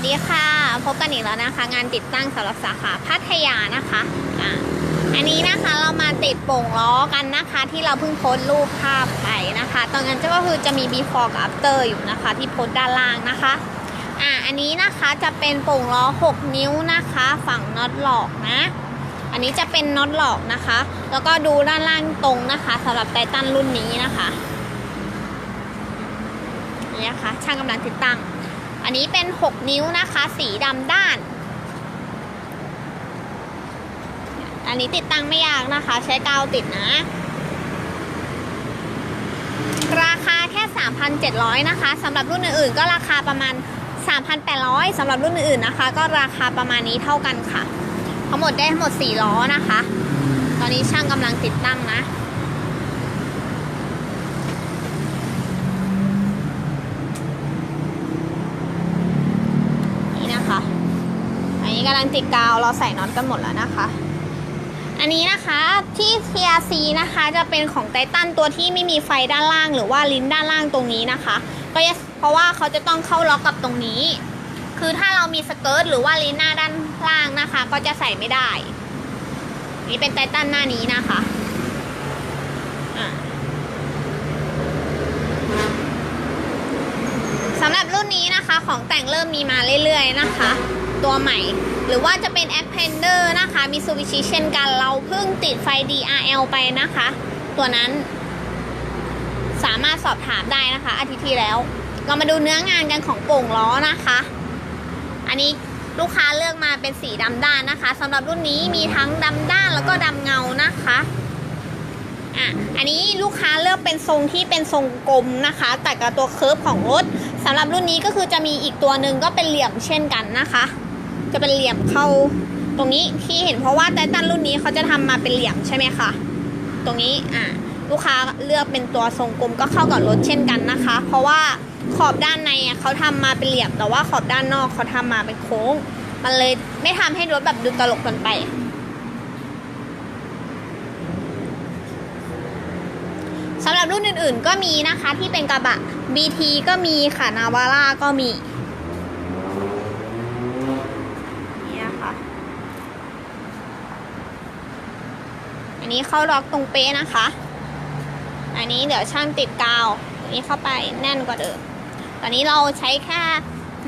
วัสดีค่ะ พบกันอีกแล้วนะคะ งานติดตั้งสำหรับสาขาพัทยานะคะอะอันนี้นะคะเรามาติดโป่งล้อกันนะคะ ที่เราเพิ่งโพสต์รูปภาพไปนะคะ ตอนนั้นก็คือจะมี before กับ after อยู่นะคะ ที่โพสต์ด้านล่างนะคะอะอันนี้นะคะจะเป็นโป่งล้อ 6 นิ้วนะคะ ฝั่งน็อตหลอกนะ อันนี้จะเป็นน็อตหลอกนะคะ แล้วก็ดูด้านล่างตรงนะคะสำหรับไททันรุ่นนี้นะคะนี่นะคะช่างกำลังติดตั้ง อันนี้เป็น 6 นิ้วนะคะ สีดำด้าน อันนี้ติดตั้งไม่ยากนะคะ ใช้กาวติดนะ ราคาแค่ 3,700 นะคะสำหรับรุ่นอื่นๆ ก็ราคาประมาณ 3,800สำหรับรุ่นอื่นๆนะคะ ก็ราคาประมาณนี้เท่ากันค่ะ ทั้งหมดได้ทั้งหมด 4 ล้อนะคะ ตอนนี้ช่างกำลังติดตั้งนะ นี่นะคะ อั นติดกาวเราใส่น็อตกันหมดแล้วนะคะ อันนี้นะคะที่ TRC นะคะจะเป็นของไททันตัวที่ไม่มีไฟด้านล่าง หรือว่าลิ้นด้านล่างตรงนี้นะคะ ก็จะเพราะว่าเขาจะต้องเข้าล็อกกับตรงนี้ คือถ้าเรามีสเกิร์ตหรือว่าลิ้นหน้าด้านล่างนะคะ ก็จะใส่ไม่ได้ นี่เป็นไททันหน้านี้นะคะสำหรับรุ่นนี้นะคะของแต่งเริ่มมีมาเรื่อยๆนะคะ ตัวใหม่ หรือว่าจะเป็น a p p e n d e r นะคะ Mitsubishi เช่นกันเราเพิ่งติดไฟ DRL ไปนะคะ ตัวนั้น สามารถสอบถามได้นะคะ อาทิตย์ที่แล้ว เรามาดูเนื้องานกันของโป่งล้อนะคะ อันนี้ลูกค้าเลือกมาเป็นสีดำด้านนะคะสำหรับรุ่นนี้มีทั้งดำด้านแล้วก็ดำเงานะคะอะอันนี้ลูกค้าเลือกเป็นทรงที่เป็นทรงกลมนะคะ แต่กับตัวเคิร์ฟของรถสำหรับรุ่นนี้ก็คือจะมีอีกตัวหนึ่งก็เป็นเหลี่ยมเช่นกันนะคะ จะเป็นเหลี่ยมเข้าตรงนี้ที่เห็นเพราะว่าไททันรุ่นนี้เขาจะทำมาเป็นเหลี่ยมใช่ไหมคะตรงนี้อะลูกค้าเลือกเป็นตัวทรงกลมก็เข้ากับรถเช่นกันนะคะ เพราะว่าขอบด้านในเขาทำมาเป็นเหลี่ยม แต่ว่าขอบด้านนอกเขาทำมาเป็นโค้ง มันเลยไม่ทำให้รถแบบดูตลกเกินไป สำหรับรุ่นอื่นๆก็มีนะคะที่เป็นกระบะ BT ก็มีค่ะนาวาร่าก็มีนี่นะคะอั นนี้เข้าล็อกตรงเป๊ะนะคะ อันนี้เดี๋ยวช่างติดกาวอันนี้เข้าไปแน่นกว่าเดิม ตอนนี้เราใช้แค่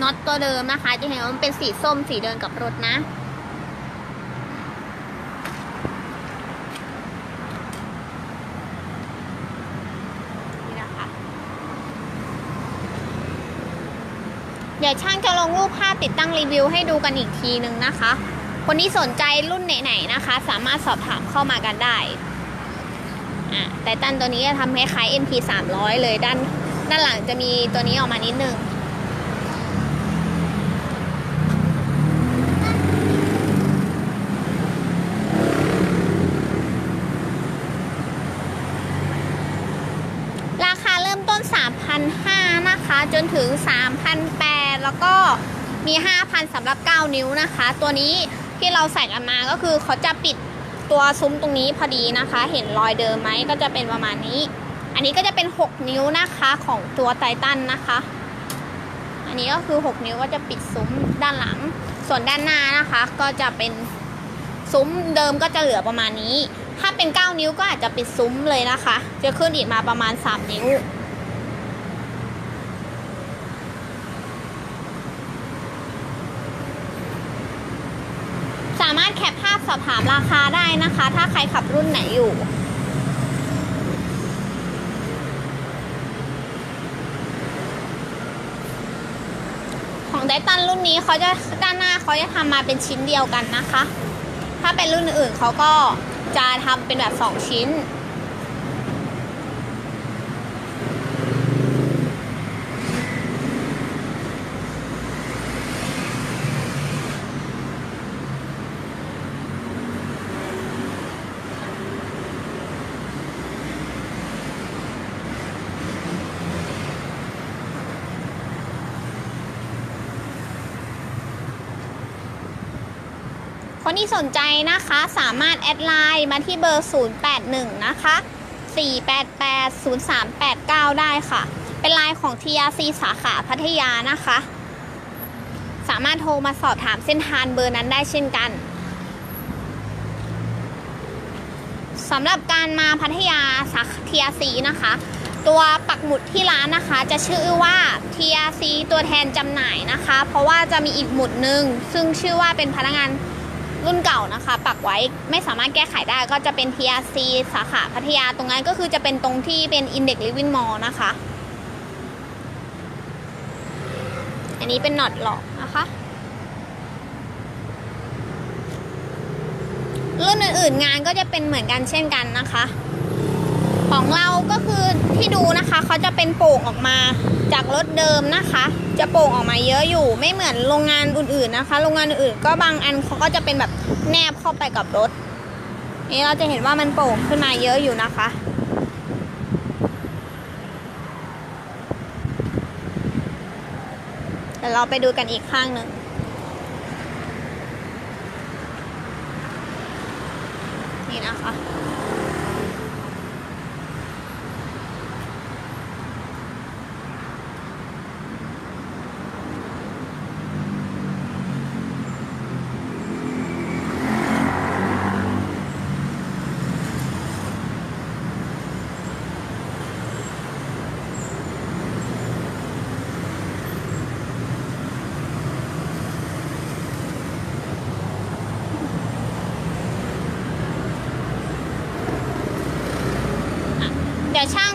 น็อตตัวเดิมนะคะ จะเห็นว่ามันเป็นสีส้มสีเดินกับรถนะนี่นะคะเดี๋ยวช่างจะลงรูปภาพติดตั้งรีวิวให้ดูกันอีกทีหนึ่งนะคะ คนที่สนใจรุ่นไหนๆนะคะ สามารถสอบถามเข้ามากันได้อะแต่ตันตัวนี้จะทำคล้ายๆ MP 300เลยด้านด้านหลังจะมีตัวนี้ออกมานิดนึงราคาเริ่มต้น3,500นะคะ จนถึง 3,800 แล้วก็มี 5,000สำหรับ 9 นิ้วนะคะ ตัวนี้ ที่เราใส่กันมาก็คือเขาจะปิดตัวซุ้มตรงนี้พอดีนะคะ เห็นรอยเดิมไหมก็จะเป็นประมาณนี้ อันนี้ก็จะเป็น 6 นิ้วนะคะของตัวไททันนะคะ อันนี้ก็คือ 6 นิ้วก็จะปิดซุ้มด้านหลัง ส่วนด้านหน้านะคะ ก็จะเป็นซุ้มเดิมก็จะเหลือประมาณนี้ ถ้าเป็น 9 นิ้วก็อาจจะปิดซุ้มเลยนะคะ จะขึ้นอีกมาประมาณ 3 นิ้ว สามารถแคปภาพ สอบถามราคาได้นะคะ ถ้าใครขับรุ่นไหนอยู่ ของไดตันรุ่นนี้เขาจะด้านหน้าเขาจะทำมาเป็นชิ้นเดียวกันนะคะ ถ้าเป็นรุ่นอื่นเขาก็จะทำเป็นแบบ 2 ชิ้น คนที่สนใจนะคะสามารถแอดไลน์มาที่เบอร์ 081 นะคะ 488-0389 ได้ค่ะ เป็นไลน์ของ TRC สาขาพัทยานะคะ สามารถโทรมาสอบถามเส้นทางเบอร์นั้นได้เช่นกันสำหรับการมาพัทยาสาขาทียซีนะคะ ตัวปักหมุดที่ร้านนะคะ จะชื่อว่า TRC ตัวแทนจำหน่ายนะคะ เพราะว่าจะมีอีกหมุดหนึ่งซึ่งชื่อว่าเป็นพนักงาน รุ่นเก่านะคะ ปักไว้ไม่สามารถแก้ไขได้ก็จะเป็น TRC สาขาพัทยาตรงนั้นก็คือจะเป็นตรงที่เป็น Index Living Mall นะคะ อันนี้เป็นน็อตหลอกนะคะรุ่นอื่นๆงานก็จะเป็นเหมือนกันเช่นกันนะคะ ของเราก็คือที่ดูนะคะเขาจะเป็นโป่งออกมาจากรถเดิมนะคะ จะโป่งออกมาเยอะอยู่ ไม่เหมือนโรงงานอื่นๆนะคะ โรงงานอื่นๆก็บางอันเขาก็จะเป็นแบบแนบเข้าไปกับรถ นี่เราจะเห็นว่ามันโป่งขึ้นมาเยอะอยู่นะคะเดี๋ยวเราไปดูกันอีกข้างหนึ่งนี่นะคะ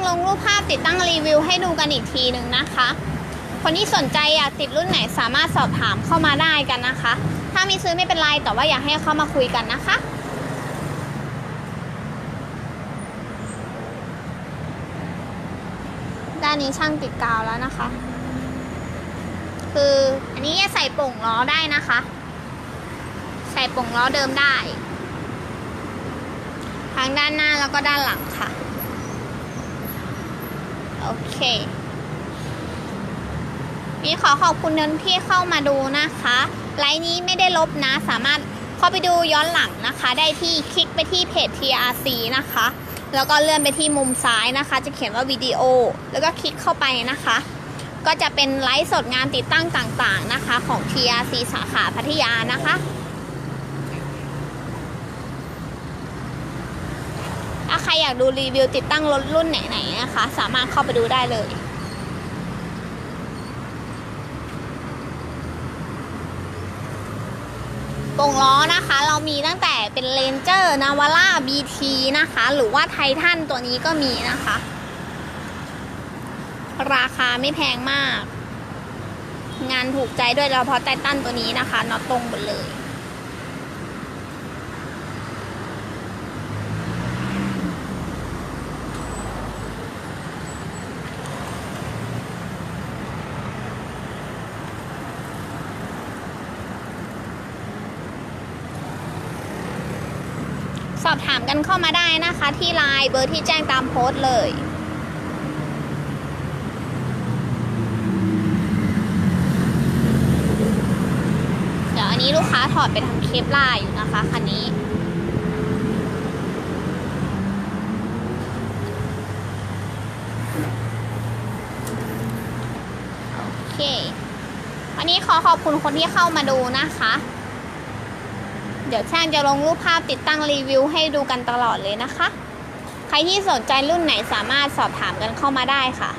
ลงรูปภาพติดตั้งรีวิวให้ดูกันอีกทีหนึ่งนะคะ คนที่สนใจอยากติดรุ่นไหนสามารถสอบถามเข้ามาได้กันนะคะ ถ้ามีซื้อไม่เป็นไรแต่ว่าอยากให้เข้ามาคุยกันนะคะด้านนี้ช่างติดกาวแล้วนะคะ คืออันนี้จะใส่ป่งล้อได้นะคะ ใส่ป่งล้อเดิมได้ ทั้งด้านหน้าแล้วก็ด้านหลังค่ะ โอเคนี่ขอขอบคุณเนนที่เข้ามาดูนะคะ ไลน์นี้ไม่ได้ลบนะ สามารถเข้าไปดูย้อนหลังนะคะ ได้ที่คลิกไปที่เพจ TRC นะคะ แล้วก็เลื่อนไปที่มุมซ้ายนะคะ จะเขียนว่าวิดีโอ แล้วก็คลิกเข้าไปนะคะ ก็จะเป็นไลฟ์สดงานติดตั้งต่างๆนะคะ ของ TRC สาขาพัทยานะคะ ถ้า ใครอยากดูรีวิวติดตั้งรถรุ่นไหนๆนะคะ สามารถเข้าไปดูได้เลยกงล้อนะคะ เรามีตั้งแต่เป็นเลนเจอร์นาวาร่าบีทีนะคะ หรือว่าไททันตัวนี้ก็มีนะคะ ราคาไม่แพงมาก งานถูกใจด้วยเราเพราะไททันตัวนี้นะคะน็อตตรงหมดเลย ส อบถามกันเข้ามาได้นะคะ ที่ไลน์เบอร์ที่แจ้งตามโพสต์เลยเดี๋ยวอันนี้ลูกค้าถอดไปทำเคปลาอยู่นะคะคันนี้ โอเค วันนี้ขอขอบคุณคนที่เข้ามาดูนะคะ เดี๋ยวช่างจะลงรูปภาพติดตั้งรีวิวให้ดูกันตลอดเลยนะคะ ใครที่สนใจรุ่นไหนสามารถสอบถามกันเข้ามาได้ค่ะ